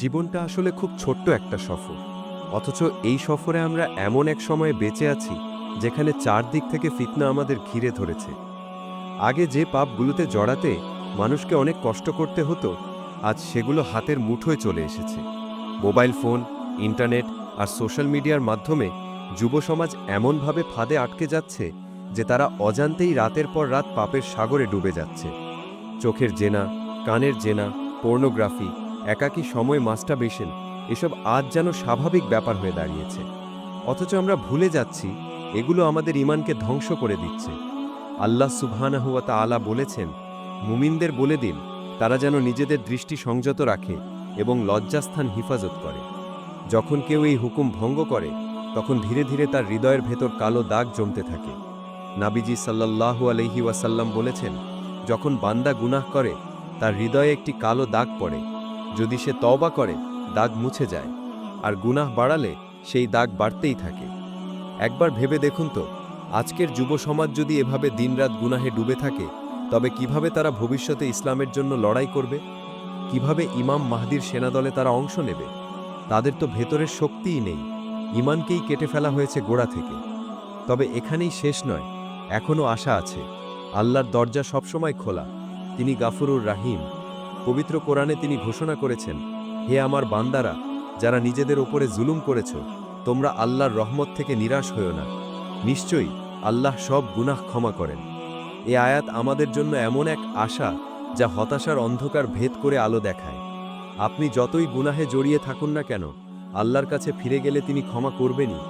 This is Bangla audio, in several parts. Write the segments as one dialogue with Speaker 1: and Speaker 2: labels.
Speaker 1: জীবনটা আসলে খুব ছোট্ট একটা সফর। অথচ এই সফরে আমরা এমন এক সময়ে বেঁচে আছি, যেখানে চারদিক থেকে ফিতনা আমাদের ঘিরে ধরেছে। আগে যে পাপগুলোতে জড়াতে মানুষকে অনেক কষ্ট করতে হতো, আজ সেগুলো হাতের মুঠোয় চলে এসেছে। মোবাইল ফোন, ইন্টারনেট আর সোশ্যাল মিডিয়ার মাধ্যমে যুব সমাজ এমনভাবে ফাঁদে আটকে যাচ্ছে, যে তারা অজান্তেই রাতের পর রাত পাপের সাগরে ডুবে যাচ্ছে। চোখের জেনা, কানের জেনা, পর্নোগ্রাফি একাকী সময় মাস্টারবেশন এসব আজ যেন স্বাভাবিক ব্যাপার হয়ে দাঁড়িয়েছে। অথচ আমরা ভুলে যাচ্ছি, এগুলো আমাদের ইমানকে ধ্বংস করে দিচ্ছে। আল্লাহ সুবহানাহুয়া তাআলা বলেছেন, মুমিনদের বলে দিন, তারা যেন নিজেদের দৃষ্টি সংযত রাখে এবং লজ্জাস্থান হিফাজত করে। যখন কেউ এই হুকুম ভঙ্গ করে, তখন ধীরে ধীরে তার হৃদয়ের ভেতর কালো দাগ জমতে থাকে। নাবিজি সাল্লাল্লাহু আলহি ওয়াসাল্লাম বলেছেন, যখন বান্দা গুনাহ করে, তার হৃদয়ে একটি কালো দাগ পড়ে। যদি সে তওবা করে, দাগ মুছে যায়, আর গুনাহ বাড়ালে সেই দাগ বাড়তেই থাকে। একবার ভেবে দেখুন তো, আজকের যুব সমাজ যদি এভাবে দিনরাত গুনাহে ডুবে থাকে, তবে কীভাবে তারা ভবিষ্যতে ইসলামের জন্য লড়াই করবে? কীভাবে ইমাম মাহদির সেনাদলে তারা অংশ নেবে? তাদের তো ভেতরের শক্তিই নেই, ইমানকেই কেটে ফেলা হয়েছে গোড়া থেকে। তবে এখানেই শেষ নয়, এখনও আশা আছে। আল্লাহর দরজা সবসময় খোলা। তিনি গাফুরুর রাহিম। পবিত্র কোরআনে তিনি ঘোষণা করেছেন, হে আমার বান্দারা, যারা নিজেদের ওপরে জুলুম করেছ, তোমরা আল্লাহর রহমত থেকে নিরাশ হও না। নিশ্চয়ই আল্লাহ সব গুনাহ ক্ষমা করেন। এ আয়াত আমাদের জন্য এমন এক আশা যা হতাশার অন্ধকার ভেদ করে আলো দেখায়। আপনি যতই গুনাহে জড়িয়ে থাকুন না কেন, আল্লাহর কাছে ফিরে গেলে তিনি ক্ষমা করবেনই।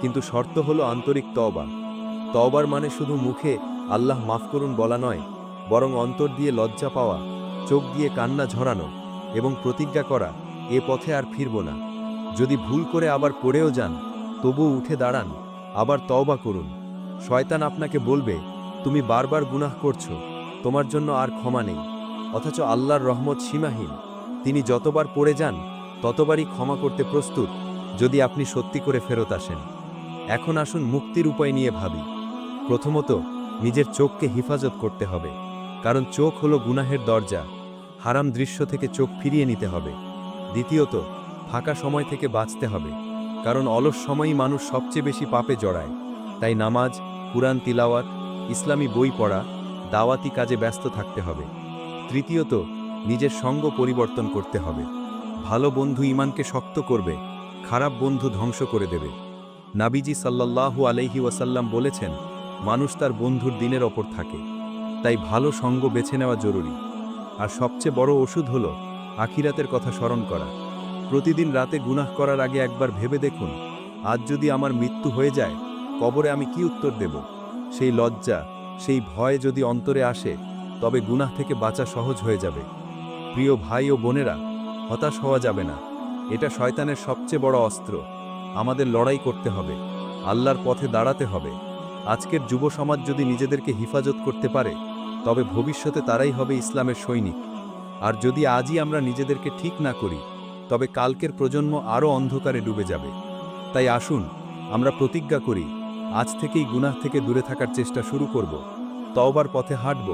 Speaker 1: কিন্তু শর্ত হলো আন্তরিক তওবা। তওবার মানে শুধু মুখে আল্লাহ মাফ করুন বলা নয়, বরং অন্তর দিয়ে লজ্জা পাওয়া চোখ দিয়ে কান্না ঝরানো এবং প্রতিজ্ঞা করা, এ পথে আর ফিরব না। যদি ভুল করে আবার পড়েও যান, তবুও উঠে দাঁড়ান, আবার তওবা করুন। শয়তান আপনাকে বলবে, তুমি বারবার গুনাহ করছ, তোমার জন্য আর ক্ষমা নেই। অথচ আল্লাহর রহমত সীমাহীন। তিনি যতবার পড়ে যান, ততবারই ক্ষমা করতে প্রস্তুত, যদি আপনি সত্যি করে ফেরত আসেন। এখন আসুন মুক্তির উপায় নিয়ে ভাবি। প্রথমত, নিজের চোখকে হিফাজত করতে হবে। কারণ চোখ হলো গুনাহের দরজা, হারাম দৃশ্য থেকে চোখ ফিরিয়ে নিতে হবে। দ্বিতীয়ত, ফাঁকা সময় থেকে বাঁচতে হবে, কারণ অলস সময়ই মানুষ সবচেয়ে বেশি পাপে জড়ায়। তাই নামাজ, কুরআন তিলাওয়াত, ইসলামী বই পড়া, দাওয়াতি কাজে ব্যস্ত থাকতে হবে। তৃতীয়ত, নিজের সঙ্গ পরিবর্তন করতে হবে। ভালো বন্ধু ইমানকে শক্ত করবে, খারাপ বন্ধু ধ্বংস করে দেবে। নাবিজি সাল্লাল্লাহু আলাইহি ওয়াসাল্লাম বলেছেন, মানুষ তার বন্ধুর দিনের ওপর থাকে। তাই ভালো সঙ্গ বেছে নেওয়া জরুরি। আর সবচেয়ে বড় ওষুধ হল আখিরাতের কথা স্মরণ করা। প্রতিদিন রাতে গুনাহ করার আগে একবার ভেবে দেখুন, আজ যদি আমার মৃত্যু হয়ে যায়, কবরে আমি কি উত্তর দেব? সেই লজ্জা, সেই ভয় যদি অন্তরে আসে, তবে গুনাহ থেকে বাঁচা সহজ হয়ে যাবে। প্রিয় ভাই ও বোনেরা, হতাশ হওয়া যাবে না। এটা শয়তানের সবচেয়ে বড় অস্ত্র। আমাদের লড়াই করতে হবে। আল্লাহর পথে দাঁড়াতে হবে। আজকের যুব সমাজ যদি নিজেদেরকে হিফাজত করতে পারে তবে ভবিষ্যতে তারাই হবে ইসলামের সৈনিক। আর যদি আজই আমরা নিজেদেরকে ঠিক না করি, তবে কালকের প্রজন্ম আরও অন্ধকারে ডুবে যাবে। তাই আসুন, আমরা প্রতিজ্ঞা করি, আজ থেকেই গুনাহ থেকে দূরে থাকার চেষ্টা শুরু করব, তওবার পথে হাঁটব,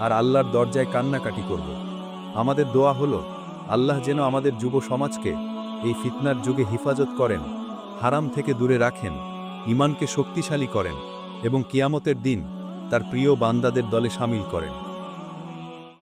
Speaker 1: আর আল্লাহর দরজায় কান্নাকাটি করব। আমাদের দোয়া হলো, আল্লাহ যেন আমাদের যুব সমাজকে এই ফিতনার যুগে হিফাজত করেন, হারাম থেকে দূরে রাখেন ইমানকে শক্তিশালী করেন এবং কিয়ামতের দিন তার প্রিয় বান্দাদের দলে সামিল করেন।